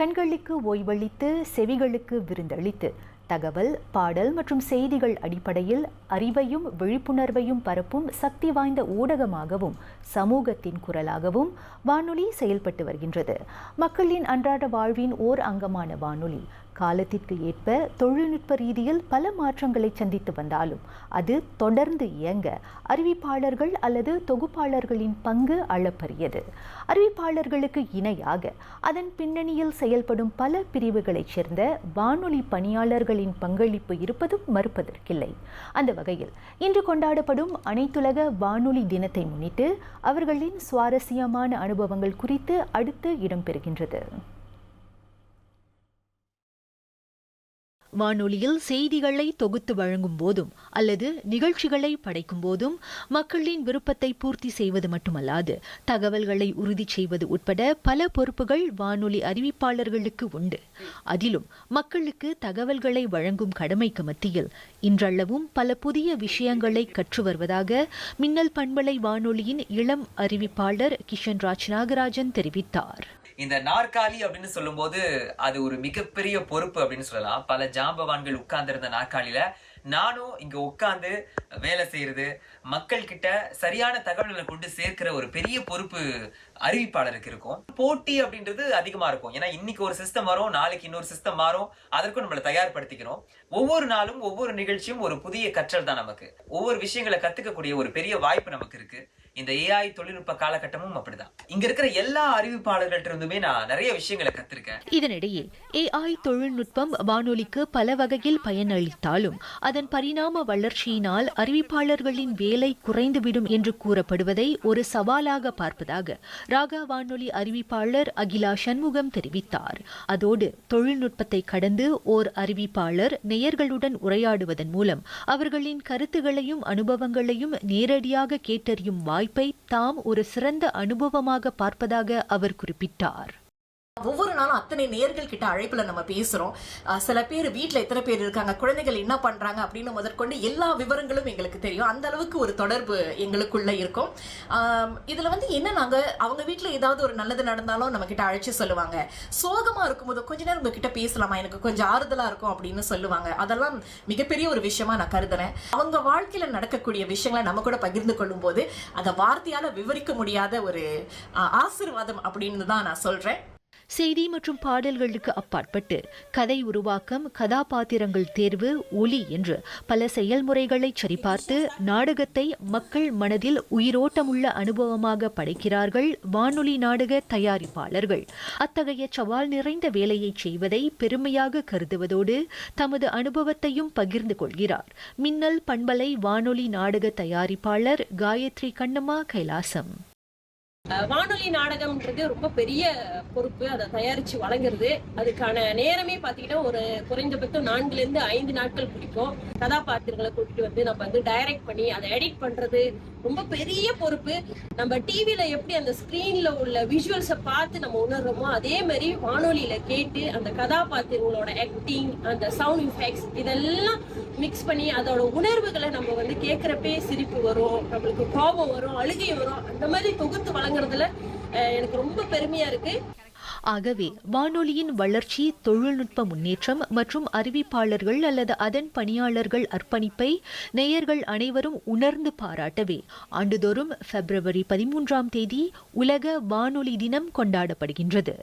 கண்களுக்கு ஓய்வளித்து செவிகளுக்கு விருந்தளித்து தகவல் பாடல் மற்றும் செய்திகள் அடிப்படையில் அறிவையும் விழிப்புணர்வையும் பரப்பும் சக்தி வாய்ந்த ஊடகமாகவும் சமூகத்தின் குரலாகவும் வானொலி செயல்பட்டு வருகின்றது. மக்களின் அன்றாட வாழ்வின் ஓர் அங்கமான வானொலி காலத்திற்கு ஏற்ப தொழில்நுட்ப ரீதியில் பல மாற்றங்களை சந்தித்து வந்தாலும் அது தொடர்ந்து இயங்க அறிவிப்பாளர்கள் அல்லது தொகுப்பாளர்களின் பங்கு அளப்பரியது. அறிவிப்பாளர்களுக்கு இணையாக அதன் பின்னணியில் செயல்படும் பல பிரிவுகளைச் சேர்ந்த வானொலி பணியாளர்களின் பங்களிப்பு இருப்பதும் மறுப்பதற்கில்லை. அந்த வகையில் இன்று கொண்டாடப்படும் அனைத்துலக வானொலி தினத்தை முன்னிட்டு அவர்களின் சுவாரஸ்யமான அனுபவங்கள் குறித்து அடுத்து இடம்பெறுகின்றது. வானொலியில் செய்திகளை தொகுத்து வழங்கும் போதும் அல்லது நிகழ்ச்சிகளை படைக்கும் போதும் மக்களின் விருப்பத்தை பூர்த்தி செய்வது மட்டுமல்லாது தகவல்களை உறுதி செய்வது உட்பட பல பொறுப்புகள் வானொலி அறிவிப்பாளர்களுக்கு உண்டு. அதிலும் மக்களுக்கு தகவல்களை வழங்கும் கடமைக்கு மத்தியில் இன்றளவும் பல புதிய விஷயங்களை கற்று வருவதாக மின்னல் பண்பலை வானொலியின் இளம் அறிவிப்பாளர் கிஷன் ராஜ் நாகராஜன் தெரிவித்தார். இந்த நாற்காலி அப்படின்னு சொல்லும்போது அது ஒரு மிகப்பெரிய பொறுப்பு அப்படின்னு சொல்லலாம். பல ஜாம்பவான்கள் உட்கார்ந்திருந்த நாற்காலியில நானும் இங்க உட்கார்ந்து வேலை செய்யறது மக்கள் கிட்ட சரியான தகவல்களை கொண்டு சேர்க்கிற ஒரு பெரிய பொறுப்பு அறிவிப்பாளருக்கு இருக்கும். போட்டி அப்படின்றது அதிகமா இருக்கும். ஏன்னா இன்னைக்கு ஒரு சிஸ்டம் வரும் நாளைக்கு இன்னொரு சிஸ்டம் மாறும். அதற்கும் நம்மளை தயார்படுத்திக்கிறோம் ஒவ்வொரு நாளும் ஒவ்வொரு நிகழ்ச்சியும் ஒரு புதிய கற்றல் தான் நமக்கு. ஒவ்வொரு விஷயங்களை கத்துக்கக்கூடிய ஒரு பெரிய வாய்ப்பு நமக்கு இருக்கு. இந்த ஏஐ தொழில்நுட்ப காலகட்டமும் அப்படிதான். இங்க இருக்கிற எல்லா அறிவிப்பாளர்கள்ட்ட இருந்துமே நான் நிறைய விஷயங்களை கத்திருக்கேன். இதனிடையே ஏஐ தொழில்நுட்பம் வானொலிக்கு பல வகையில் பயனளித்தாலும் அதன் பரிணாம வளர்ச்சியினால் அறிவிப்பாளர்களின் வேலை குறைந்துவிடும் என்று கூறப்படுவதை ஒரு சவாலாக பார்ப்பதாக ராகா வானொலி அறிவிப்பாளர் அகிலா சண்முகம் தெரிவித்தார். அதோடு தொழில்நுட்பத்தை கடந்து ஓர் அறிவிப்பாளர் நேயர்களுடன் உரையாடுவதன் மூலம் அவர்களின் கருத்துகளையும் அனுபவங்களையும் நேரடியாக கேட்டறியும் வாய்ப்பை தாம் ஒரு சிறந்த அனுபவமாக பார்ப்பதாக அவர் குறிப்பிட்டார். ஒவ்வொரு நாளும் அத்தனை நேர்கள் கிட்ட அழைப்புல நம்ம பேசுறோம். சில பேர் வீட்டில் எத்தனை பேர் இருக்காங்க குழந்தைகள் என்ன பண்றாங்க அப்படின்னு முதற்கொண்டு எல்லா விவரங்களும் எங்களுக்கு தெரியும். அந்த அளவுக்கு ஒரு தொடர்பு எங்களுக்குள்ள இருக்கும். இதுல வந்து என்ன நாங்க அவங்க வீட்டில் ஏதாவது ஒரு நல்லது நடந்தாலும் நம்ம கிட்ட அழைச்சு சொல்லுவாங்க. சோகமா இருக்கும்போது கொஞ்ச நேரம் உங்ககிட்ட பேசலாமா? எனக்கு கொஞ்சம் ஆறுதலா இருக்கும் அப்படின்னு சொல்லுவாங்க. அதெல்லாம் மிகப்பெரிய ஒரு விஷயமா நான் கருதுறேன். அவங்க வாழ்க்கையில நடக்கக்கூடிய விஷயங்களை நம்ம கூட பகிர்ந்து கொள்ளும் போது அதை வார்த்தையால விவரிக்க முடியாத ஒரு ஆசிர்வாதம் ஆசீர்வாதம் அப்படின்னு தான் நான் சொல்றேன். செய்தி மற்றும் பாடல்களுக்கு அப்பாற்பட்டு கதை உருவாக்கம் கதாபாத்திரங்கள் தேர்வு ஒலி என்று பல செயல்முறைகளை சரிபார்த்து நாடகத்தை மக்கள் மனதில் உயிரோட்டமுள்ள அனுபவமாக படைக்கிறார்கள் வானொலி நாடக தயாரிப்பாளர்கள். அத்தகைய சவால் நிறைந்த வேலையை செய்வதை பெருமையாக கருதுவதோடு தமது அனுபவத்தையும் பகிர்ந்து கொள்கிறார். மின்னல் பண்பலை வானொலி நாடக தயாரிப்பாளர் காயத்ரி கண்ணம்மா கைலாசம். வானொலி நாடகம்ன்றது ரொம்ப பெரிய பொறுப்பு அதை தயாரிச்சு வழங்குறது. அதுக்கான நேரமே பாத்தீங்கன்னா ஒரு குறைந்தபட்சம் நான்குல இருந்து ஐந்து நாட்கள் பிடிக்கும். கதாபாத்திரங்களை கூட்டிட்டு வந்து நம்ம வந்து டைரக்ட் பண்ணி அதை எடிட் பண்றது ரொம்ப பெரிய பொறுப்பு. நம்ம டிவில எப்படி அந்த ஸ்கிரீன்ல உள்ள விஷுவல்ஸை பார்த்து நம்ம உணர்றோமோ அதே மாதிரி வானொலியில கேட்டு அந்த கதாபாத்திரங்களோட ஆக்டிங் அந்த சவுண்ட் இஃபெக்ட்ஸ் இதெல்லாம் மிக்ஸ் பண்ணி அதோட உணர்வுகளை நம்ம வந்து கேட்குறப்பே சிரிப்பு வரும் நம்மளுக்கு கோபம் வரும் அழுகை வரும். அந்த மாதிரி தொகுத்து வழங்க அஹ், எனக்கு ரொம்ப பெருமையா இருக்கு. ஆகவே வானொலியின் வளர்ச்சி தொழில்நுட்ப முன்னேற்றம் மற்றும் அறிவிப்பாளர்கள் அல்லது அதன் பணியாளர்கள் அர்ப்பணிப்பை நேயர்கள் அனைவரும் உணர்ந்து பாராட்டவே ஆண்டுதோறும் பிப்ரவரி பதிமூன்றாம் தேதி உலக வானொலி தினம் கொண்டாடப்படுகின்றது.